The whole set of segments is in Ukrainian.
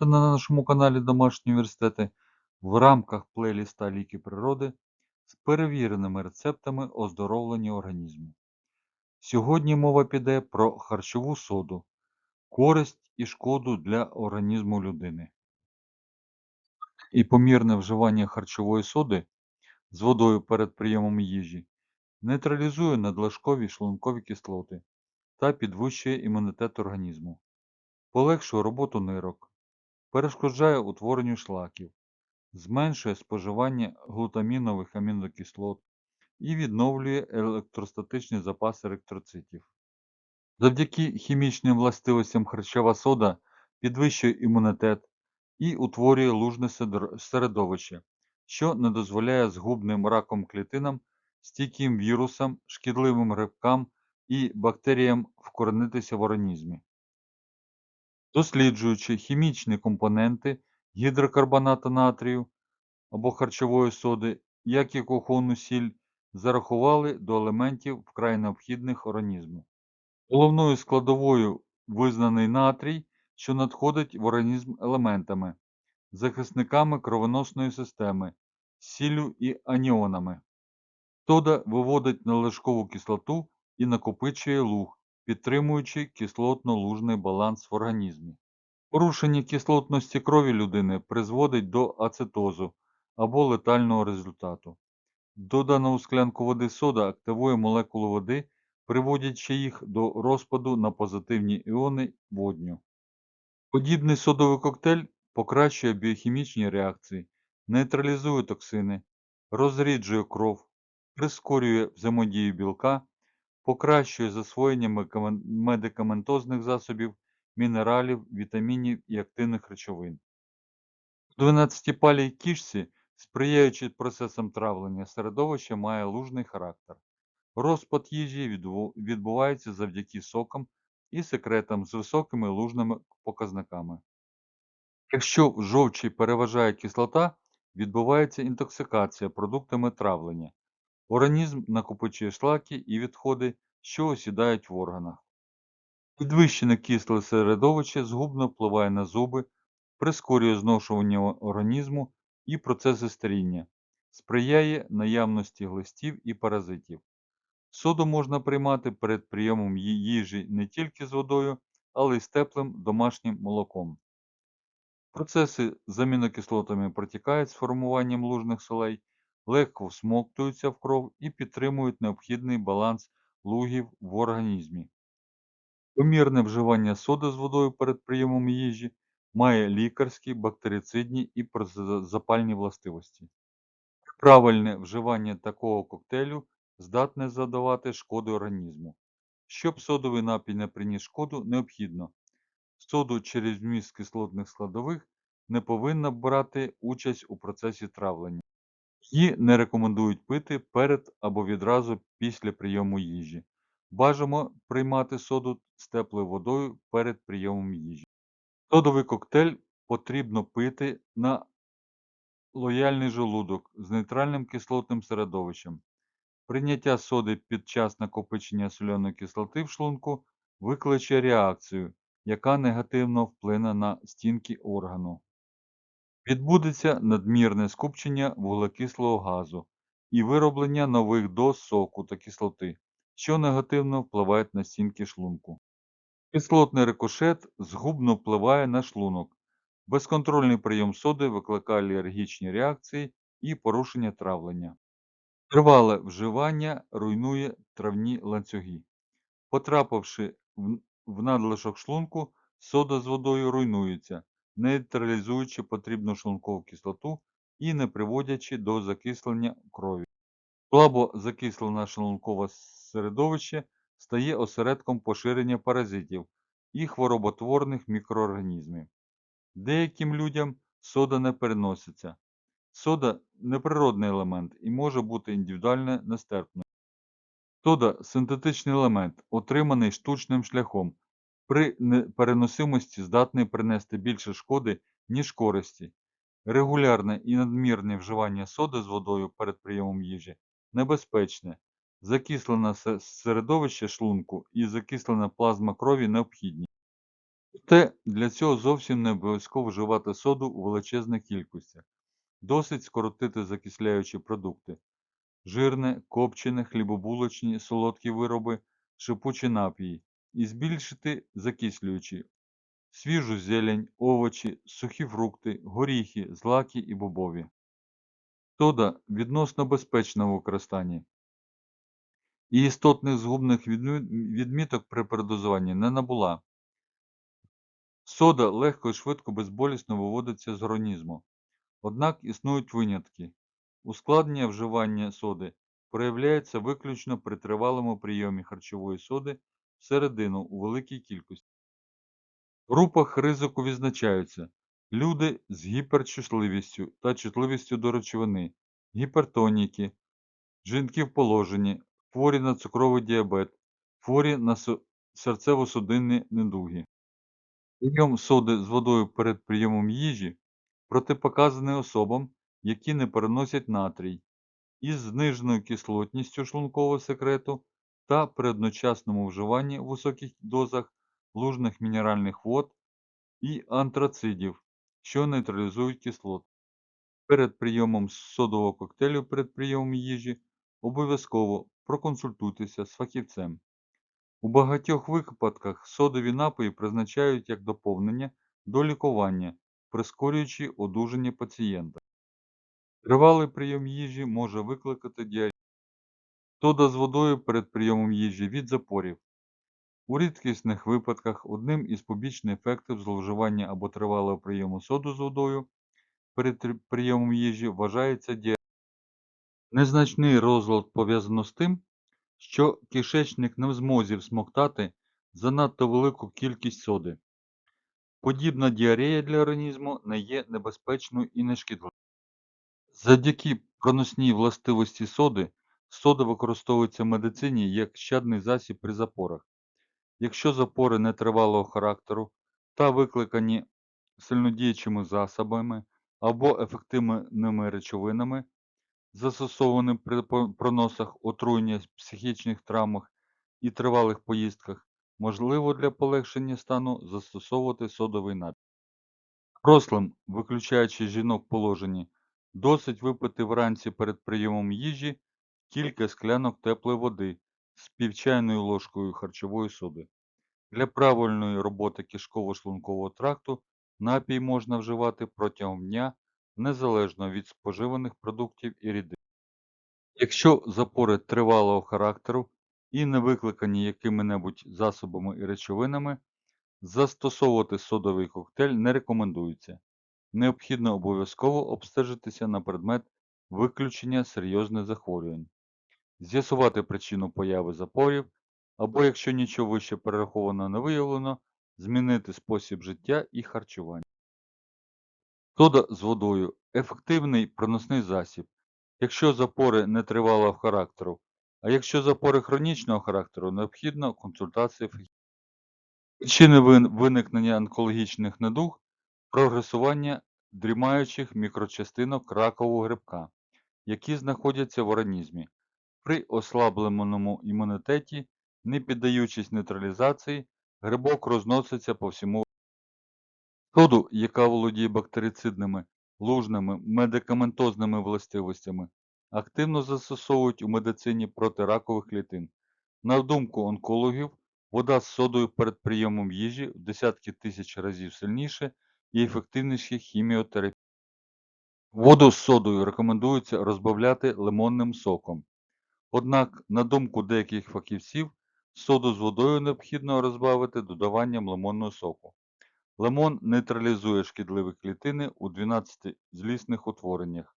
Та на нашому каналі Домашні університети в рамках плейліста Ліки природи з перевіреними рецептами оздоровлення організму. Сьогодні мова піде про харчову соду, користь і шкоду для організму людини. І помірне вживання харчової соди з водою перед прийомом їжі нейтралізує надлишкові шлункові кислоти та підвищує імунітет організму, полегшує роботу нирок, перешкоджає утворенню шлаків, зменшує споживання глутамінових амінокислот і відновлює електростатичний запас еритроцитів. Завдяки хімічним властивостям харчова сода підвищує імунітет і утворює лужне середовище, що не дозволяє згубним раком клітинам, стійким вірусам, шкідливим грибкам і бактеріям вкоренитися в організмі. Досліджуючи хімічні компоненти гідрокарбоната натрію або харчової соди, як і кухонну сіль, зарахували до елементів вкрай необхідних організму. Головною складовою визнаний натрій, що надходить в організм елементами, захисниками кровоносної системи, сіллю і аніонами. Сода виводить надлишкову кислоту і накопичує луг, підтримуючи кислотно-лужний баланс в організмі. Порушення кислотності крові людини призводить до ацетозу або летального результату. Додана у склянку води сода активує молекули води, приводячи їх до розпаду на позитивні іони водню. Подібний содовий коктейль покращує біохімічні реакції, нейтралізує токсини, розріджує кров, прискорює взаємодію білка, покращує засвоєння медикаментозних засобів, мінералів, вітамінів і активних речовин. У 12-палій кішці, сприяючи процесам травлення, середовище має лужний характер. Розпад їжі відбувається завдяки сокам і секретам з високими лужними показниками. Якщо в жовчі переважає кислота, відбувається інтоксикація продуктами травлення. Організм накопичує шлаки і відходи, що осідають в органах. Підвищене кисле середовище згубно впливає на зуби, прискорює зношування організму і процеси старіння, сприяє наявності глистів і паразитів. Соду можна приймати перед прийомом їжі не тільки з водою, але й з теплим домашнім молоком. Процеси з амінокислотами протікають з формуванням лужних солей, легко всмоктуються в кров і підтримують необхідний баланс лугів в організмі. Помірне вживання соди з водою перед прийомом їжі має лікарські, бактерицидні і протизапальні властивості. Правильне вживання такого коктейлю здатне задавати шкоду організму. Щоб содовий напій не приніс шкоду, необхідно соду через вміст кислотних складових не повинна брати участь у процесі травлення. Її не рекомендують пити перед або відразу після прийому їжі. Бажано приймати соду з теплою водою перед прийомом їжі. Содовий коктейль потрібно пити на лояльний желудок з нейтральним кислотним середовищем. Прийняття соди під час накопичення соляної кислоти в шлунку викличе реакцію, яка негативно вплине на стінки органу. Відбудеться надмірне скупчення вуглекислого газу і вироблення нових доз соку та кислоти, що негативно впливають на стінки шлунку. Кислотний рикошет згубно впливає на шлунок. Безконтрольний прийом соди викликає алергічні реакції і порушення травлення. Тривале вживання руйнує травні ланцюги. Потрапивши в- надлишок шлунку, сода з водою руйнується, нейтралізуючи потрібну шлункову кислоту і не приводячи до закислення крові. Слабо закислене шлункове середовище стає осередком поширення паразитів і хвороботворних мікроорганізмів. Деяким людям сода не переноситься. Сода неприродний елемент і може бути індивідуально нестерпною. Сода синтетичний елемент, отриманий штучним шляхом. При непереносимості здатний принести більше шкоди, ніж користі. Регулярне і надмірне вживання соди з водою перед прийомом їжі небезпечне. Закислене середовище шлунку і закислена плазма крові необхідні. Проте для цього зовсім не обов'язково вживати соду у величезних кількостях. Досить скоротити закисляючі продукти жирне, копчене, хлібобулочні, солодкі вироби, шипучі напії і збільшити закислюючі свіжу зелень, овочі, сухі фрукти, горіхи, злаки і бобові. Сода відносно безпечна в використанні і істотних згубних відміток при передозуванні не набула. Сода легко і швидко безболісно виводиться з організму. Однак існують винятки. Ускладнення вживання соди проявляється виключно при тривалому прийомі харчової соди всередину у великій кількості. В групах ризику відзначаються люди з гіперчутливістю та чутливістю до речовини, гіпертоніки, жінки в положенні, хворі на цукровий діабет, хворі на серцево-судинні недуги. Прийом соди з водою перед прийомом їжі протипоказаний особам, які не переносять натрій, із зниженою кислотністю шлункового секрету та при одночасному вживанні в високих дозах лужних мінеральних вод і антрацидів, що нейтралізують кислоту. Перед прийомом содового коктейлю перед прийомом їжі обов'язково проконсультуйтеся з фахівцем. У багатьох випадках содові напої призначають як доповнення до лікування, прискорюючи одужання пацієнта. Тривалий прийом їжі може викликати діарію. Сода з водою перед прийомом їжі від запорів. У рідкісних випадках одним із побічних ефектів зловживання або тривалого прийому соду з водою перед прийомом їжі вважається діарія. Незначний розлад пов'язано з тим, що кишечник не в змозі всмоктати занадто велику кількість соди. Подібна діарея для організму не є небезпечною і нешкідливою. Завдяки проносній властивості соди, сода використовується в медицині як щадний засіб при запорах. Якщо запори нетривалого характеру та викликані сильнодіючими засобами або ефективними речовинами, застосованими при проносах, отруєння, психічних травмах і тривалих поїздках, можливо для полегшення стану застосовувати содовий напій. Дорослим, виключаючи жінок в положенні, досить випити вранці перед прийомом їжі кілька склянок теплої води з півчайною ложкою харчової соди. Для правильної роботи кишково-шлункового тракту напій можна вживати протягом дня незалежно від споживаних продуктів і рідин. Якщо запори тривалого характеру і не викликані якими-небудь засобами і речовинами, застосовувати содовий коктейль не рекомендується. Необхідно обов'язково обстежитися на предмет виключення серйозних захворювань, з'ясувати причину появи запорів, або, якщо нічого вище перераховано не виявлено, змінити спосіб життя і харчування. Сода з водою ефективний проносний засіб, якщо запори нетривалого характеру, а якщо запори хронічного характеру, необхідна консультація фахівця. Причини виникнення онкологічних недуг прогресування дрімаючих мікрочастинок ракового грибка, які знаходяться в організмі. При ослабленому імунітеті, не піддаючись нейтралізації, грибок розноситься по всьому Соду, яка володіє бактерицидними, лужними, медикаментозними властивостями, активно застосовують у медицині проти ракових клітин. На думку онкологів, вода з содою перед прийомом їжі в десятки тисяч разів сильніше і ефективніше хіміотерапії. Воду з содою рекомендується розбавляти лимонним соком. Однак, на думку деяких фахівців, соду з водою необхідно розбавити додаванням лимонного соку. Лимон нейтралізує шкідливі клітини у 12 злісних утвореннях,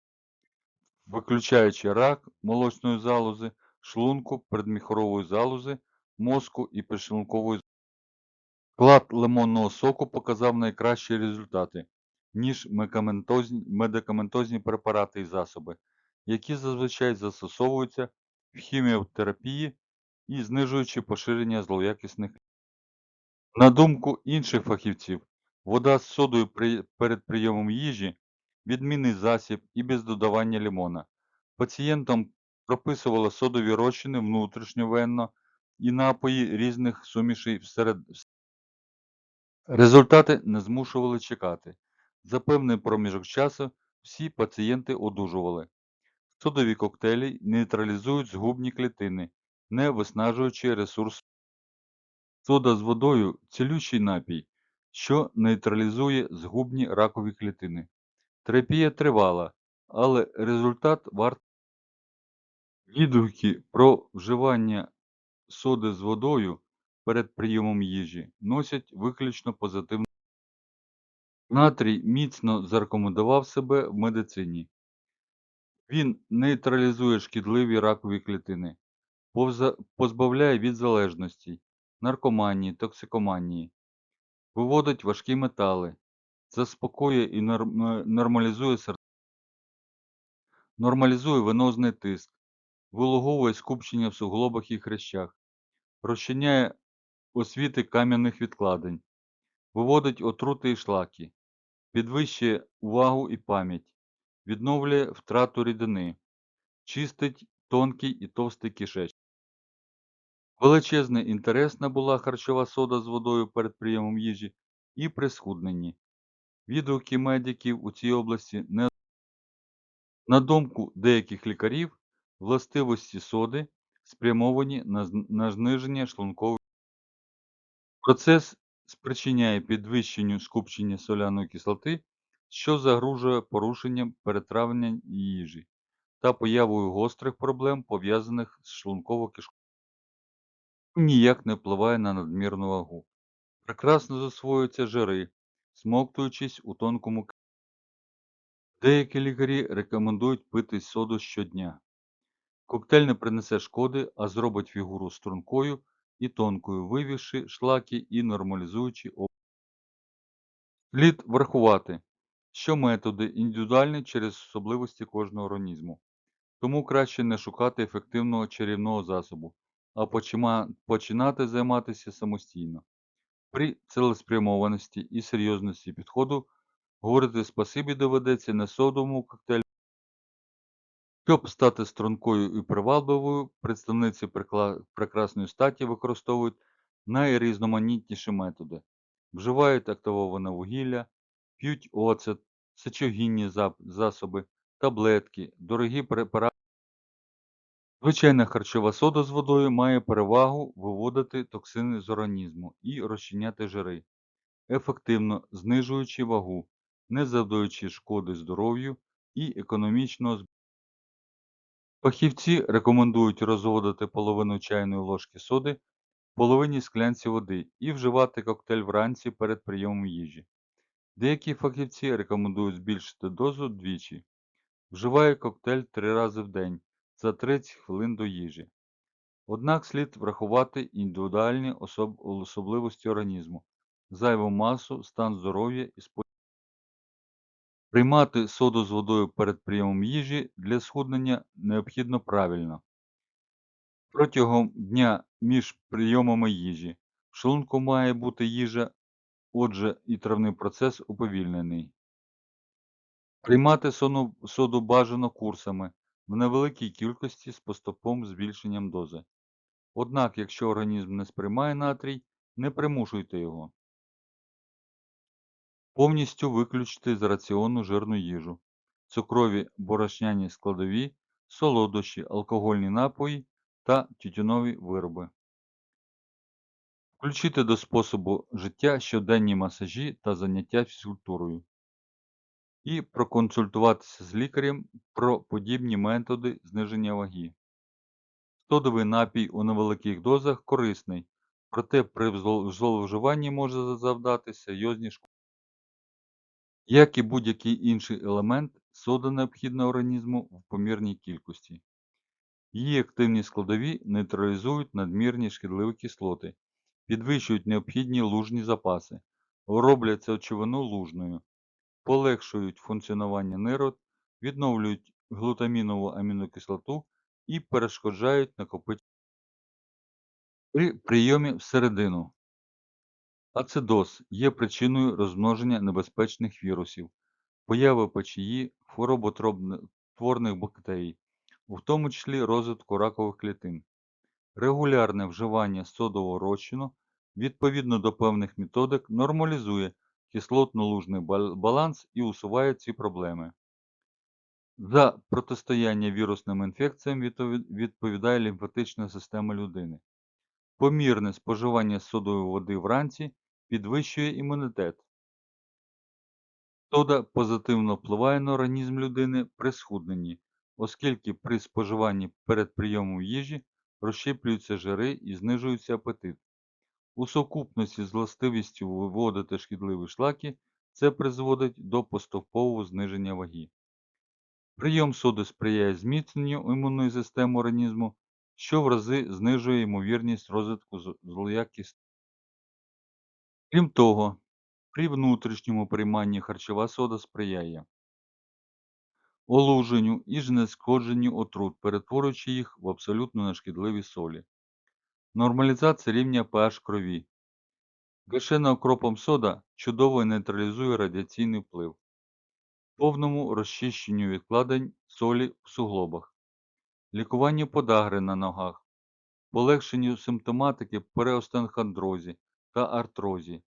виключаючи рак молочної залози, шлунку, передміхорової залози, мозку і підшлункової залози. Склад лимонного соку показав найкращі результати, ніж медикаментозні препарати і засоби, які зазвичай застосовуються в хіміотерапії і знижуючи поширення злоякісних На думку інших фахівців, вода з содою при- перед прийомом їжі відмінний засіб і без додавання лимона. Пацієнтам прописували содові розчини внутрішньовенно і напої різних сумішей всеред, Результати не змушували чекати. За певний проміжок часу всі пацієнти одужували. Содові коктейлі нейтралізують згубні клітини, не виснажуючи ресурс. Сода з водою цілющий напій, що нейтралізує згубні ракові клітини. Терапія тривала, але результат варт. Відгуки про вживання соди з водою перед прийомом їжі носять виключно позитивну. Натрій міцно зарекомендував себе в медицині. Він нейтралізує шкідливі ракові клітини, позбавляє від залежностей, наркоманії, токсикоманії, виводить важкі метали, заспокоює і е, нормалізує серце, нормалізує венозний тиск, вилуговує скупчення в суглобах і хрящах, розчиняє освіти кам'яних відкладень, виводить отрути і шлаки, підвищує увагу і пам'ять, відновлює втрату рідини, чистить тонкий і товстий кишечник. Величезний інтерес набула харчова сода з водою перед прийомом їжі і при схудненні. Відгуки медиків у цій області не на думку деяких лікарів, властивості соди спрямовані на зниження шлункової. Процес спричиняє підвищенню скупчення соляної кислоти, що загрожує порушенням перетравлення їжі та появою гострих проблем, пов'язаних з шлунково кишковим ніяк не впливає на надмірну вагу. Прекрасно засвоюються жири, смоктуючись у тонкому к- Деякі лікарі рекомендують пити соду щодня. Коктейль не принесе шкоди, а зробить фігуру стрункою і тонкою, вивівши шлаки і нормалізуючи об... Слід врахувати, що методи індивідуальні через особливості кожного організму. Тому краще не шукати ефективного чарівного засобу, а починати займатися самостійно. При цілеспрямованості і серйозності підходу говорити спасибі доведеться не содовому коктейлю. Щоб стати стрункою і привабливою, представниці прекрасної статі використовують найрізноманітніші методи. Вживають активоване вугілля, п'ють оцет, сечогінні засоби, таблетки, дорогі препарати. Звичайна харчова сода з водою має перевагу виводити токсини з організму і розчиняти жири, ефективно знижуючи вагу, не завдаючи шкоди здоров'ю і економічного зб- Фахівці рекомендують розводити половину чайної ложки соди в половині склянці води і вживати коктейль вранці перед прийомом їжі. Деякі фахівці рекомендують збільшити дозу двічі. Вживаю коктейль три рази в день за 30 хвилин до їжі. Однак слід врахувати індивідуальні особ- особливості організму, зайву масу, стан здоров'я і спосіб. Приймати соду з водою перед прийомом їжі для схуднення необхідно правильно. Протягом дня між прийомами їжі в шлунку має бути їжа, отже і травний процес уповільнений. Приймати соду бажано курсами в невеликій кількості з поступовим збільшенням дози. Однак, якщо організм не сприймає натрій, не примушуйте його. Повністю виключити з раціону жирну їжу, цукрові борошняні складові, солодощі, алкогольні напої та тютюнові вироби. Включити до способу життя щоденні масажі та заняття фізкультурою. І проконсультуватися з лікарем про подібні методи зниження ваги. Содовий напій у невеликих дозах корисний, проте при зло- зловживанні може завдати серйозні шкоди. Як і будь-який інший елемент, сода необхідна організму в помірній кількості. Її активні складові нейтралізують надмірні шкідливі кислоти, підвищують необхідні лужні запаси, роблять речовину лужною, полегшують функціонування нирок, відновлюють глутамінову амінокислоту і перешкоджають накопиченню. При прийомі всередину ацидоз є причиною розмноження небезпечних вірусів, появи печії, хвороботворних бактерій, в тому числі розвитку ракових клітин. Регулярне вживання содового розчину відповідно до певних методик нормалізує кислотно-лужний баланс і усуває ці проблеми. За протистояння вірусним інфекціям відповідає лімфатична система людини. Помірне споживання содової води вранці підвищує імунітет. Сода позитивно впливає на організм людини при схудненні, оскільки при споживанні перед прийомом їжі розщеплюються жири і знижується апетит. У сукупності з властивістю виводити шкідливі шлаки це призводить до поступового зниження ваги. Прийом соди сприяє зміцненню імунної системи організму, що в рази знижує ймовірність розвитку з- злоякісних. Крім того, при внутрішньому прийманні харчова сода сприяє олуженню і знешкодженню отрут, перетворюючи їх в абсолютно нешкідливі солі. Нормалізація рівня pH крові. Гашена окропом сода чудово нейтралізує радіаційний вплив, повному розчищенню відкладень солі в суглобах, лікуванню подагри на ногах, полегшенню симптоматики при остеохондрозі та артрозі,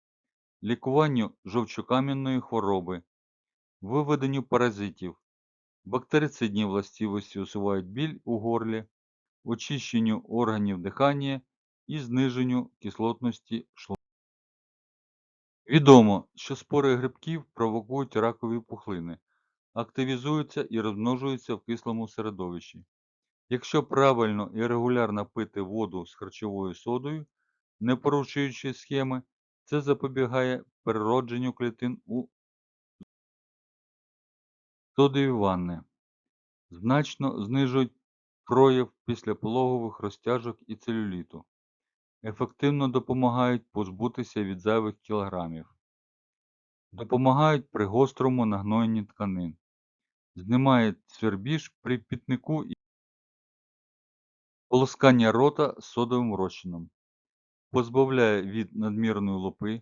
лікуванню жовчокам'яної хвороби, виведенню паразитів, бактерицидні властивості усувають біль у горлі, очищенню органів дихання і зниженню кислотності шлунку. Відомо, що спори грибків провокують ракові пухлини, активізуються і розмножуються в кислому середовищі. Якщо правильно і регулярно пити воду з харчовою содою, не порушуючи схеми, це запобігає переродженню клітин у содові ванни, значно знижують прояв післяпологових розтяжок і целюліту, ефективно допомагають позбутися від зайвих кілограмів, допомагають при гострому нагноєнні тканин, знімають свербіж при пітнику і полоскання рота содовим розчином, позбавляє від надмірної лупи,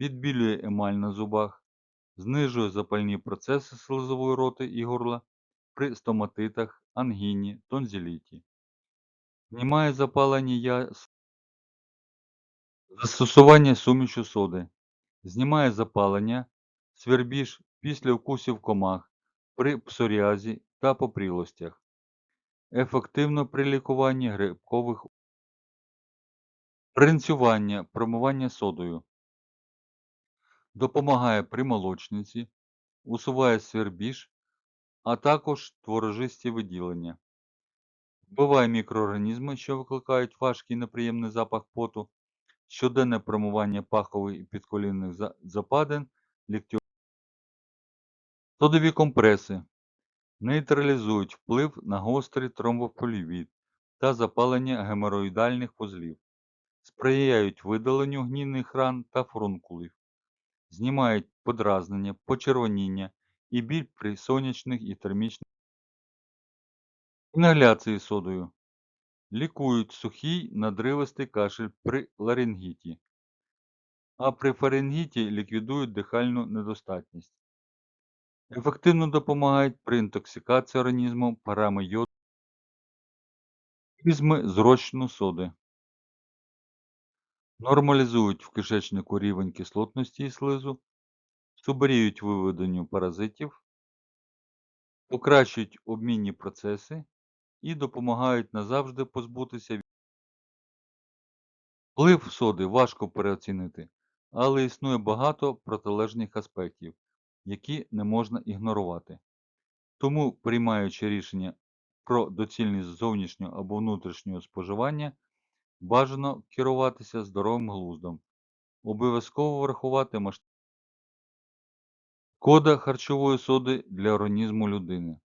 відбілює емаль на зубах, знижує запальні процеси слизової роти і горла при стоматитах, ангіні, тонзиліті, знімає запалення яз, застосування суміші соди, знімає запалення, свербіж після укусів комах при псоріазі та попрілостях, ефективно при лікуванні грибкових Ринцювання, промивання содою. Допомагає при молочниці, усуває свербіж, а також творожисті виділення. Вбиває мікроорганізми, що викликають важкий неприємний запах поту, щоденне промивання пахових і підколінних западин, ліктьових. Содові компреси нейтралізують вплив на гострий тромбофлебіт та запалення геморроїдальних вузлів, сприяють видаленню гнійних ран та фурункулів, знімають подразнення, почервоніння і біль при сонячних і термічних інгаляції содою, лікують сухий надривистий кашель при ларингіті, а при фарингіті ліквідують дихальну недостатність. Ефективно допомагають при інтоксикації організму парами йоду, організми з соди. Нормалізують в кишечнику рівень кислотності і слизу, субаріють виведенню паразитів, покращують обмінні процеси і допомагають назавжди позбутися Вплив соди важко переоцінити, але існує багато протилежних аспектів, які не можна ігнорувати. Тому, приймаючи рішення про доцільність зовнішнього або внутрішнього споживання, бажано керуватися здоровим глуздом, обов'язково врахувати масштаб Кода харчової соди для організму людини.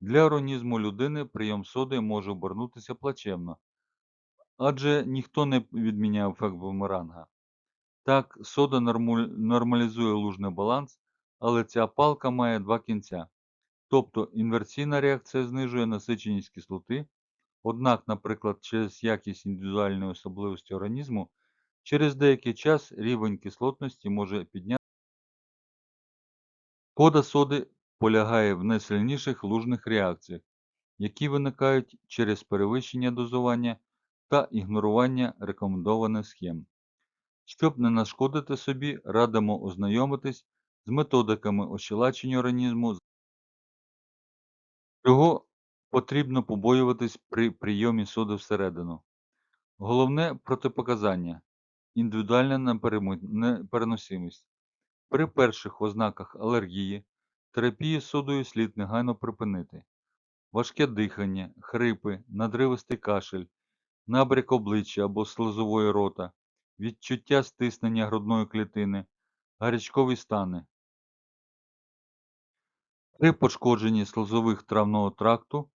Для організму людини прийом соди може обернутися плачевно, адже ніхто не відміняв ефект бумеранга. Так, сода нормалізує лужний баланс, але ця палка має два кінця. Тобто інверсійна реакція знижує насиченість кислоти, однак, наприклад, через якість індивідуальної особливості організму, через деякий час рівень кислотності може підняти. Кода соди полягає в найсильніших лужних реакціях, які виникають через перевищення дозування та ігнорування рекомендованих схем. Щоб не нашкодити собі, радимо ознайомитись з методиками ощелачення організму. Чого потрібно побоюватись при прийомі соди всередину? Головне протипоказання – індивідуальна непереносимість. При перших ознаках алергії терапію содою слід негайно припинити. Важке дихання, хрипи, надривистий кашель, набряк обличчя або слизової рота, відчуття стиснення грудної клітини, гарячкові стани. При пошкодженні слизових травного тракту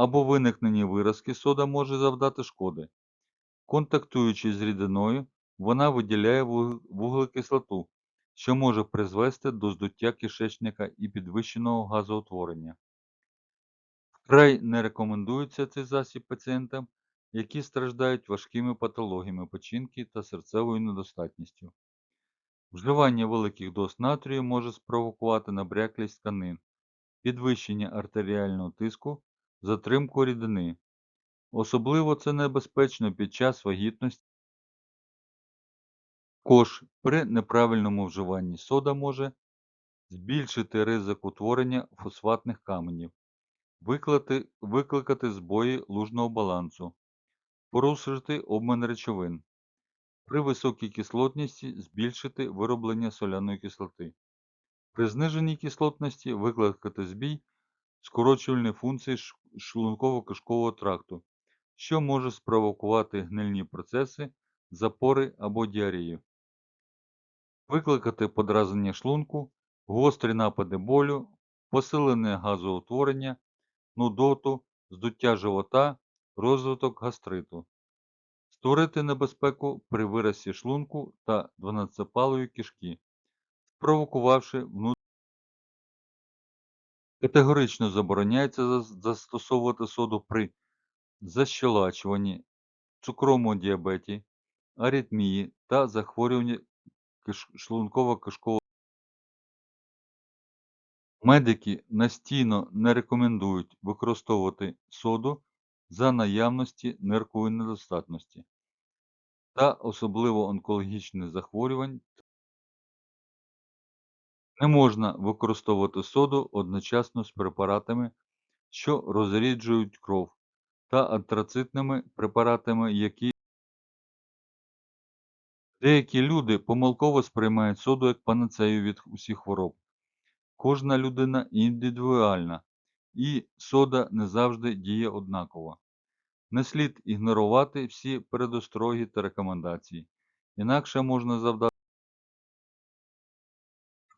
або виникненні виразки сода може завдати шкоди. Контактуючи з рідиною, вона виділяє вуглекислоту, що може призвести до здуття кишечника і підвищеного газоутворення. Вкрай не рекомендується цей засіб пацієнтам, які страждають важкими патологіями печінки та серцевою недостатністю. Вживання великих доз натрію може спровокувати набряклість тканин, підвищення артеріального тиску, затримку рідини. Особливо це небезпечно під час вагітності. Також при неправильному вживанні сода може збільшити ризик утворення фосфатних каменів, викликати, викликати збої лужного балансу, порушити обмін речовин, при високій кислотності збільшити вироблення соляної кислоти, при зниженій кислотності викликати збій скорочувальної функції шлунково-кишкового тракту, що може спровокувати гнильні процеси, запори або діарею. Викликати подразнення шлунку, гострі напади болю, посилене газоутворення, нудоту, здуття живота, розвиток гастриту. Створити небезпеку при виразі шлунку та дванадцятипалої кишки, спровокувавши внутрішню Категорично забороняється застосовувати соду при защелачуванні, цукровому діабеті, аритмії та захворюванні шлунково-кишкового. Медики настійно не рекомендують використовувати соду за наявності ниркової недостатності та особливо онкологічних захворювань. Не можна використовувати соду одночасно з препаратами, що розріджують кров, та антрацитними препаратами, які Деякі люди помилково сприймають соду як панацею від усіх хвороб. Кожна людина індивідуальна, і сода не завжди діє однаково. Не слід ігнорувати всі передостроги та рекомендації, інакше можна завдати.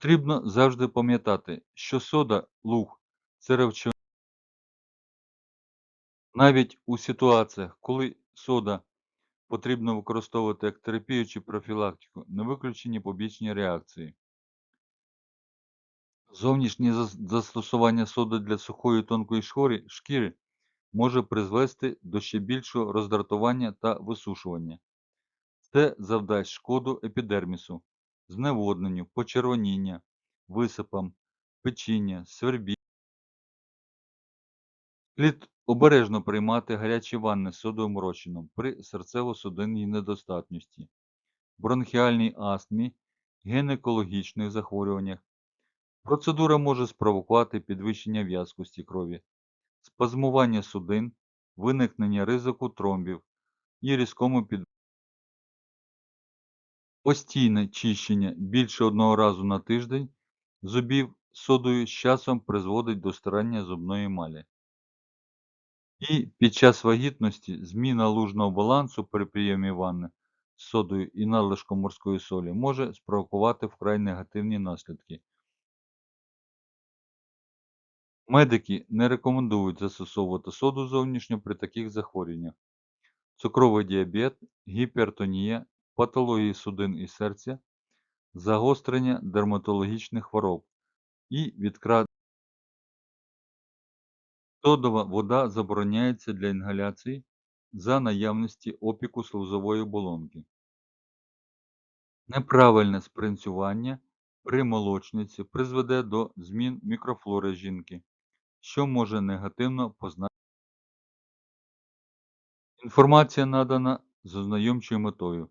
Потрібно завжди пам'ятати, що сода, луг це речовина. Навіть у ситуаціях, коли сода потрібно використовувати як терапію чи профілактику, не виключені побічні реакції. Зовнішнє застосування соди для сухої тонкої шкіри, шкіри може призвести до ще більшого роздратування та висушування. Це завдасть шкоду епідермісу, зневодненню, почервоніння, висипам, печіння, свербі. Слід обережно приймати гарячі ванни з содовим розчином при серцево-судинній недостатності, бронхіальній астмі, гінекологічних захворюваннях. Процедура може спровокувати підвищення в'язкості крові, спазмування судин, виникнення ризику тромбів і різкому під... Постійне чищення більше одного разу на тиждень зубів содою з часом призводить до старання зубної емалі. І під час вагітності зміна лужного балансу при прийомі ванни з содою і надлишком морської солі може спровокувати вкрай негативні наслідки. Медики не рекомендують застосовувати соду зовнішньо при таких захворюваннях: цукровий діабет, гіпертонія, патології судин і серця, загострення дерматологічних хвороб і відкра... Содова вода забороняється для інгаляції за наявності опіку слизової оболонки. Неправильне спринцювання при молочниці призведе до змін мікрофлори жінки, що може негативно позначити. Інформація надана з ознайомчою метою.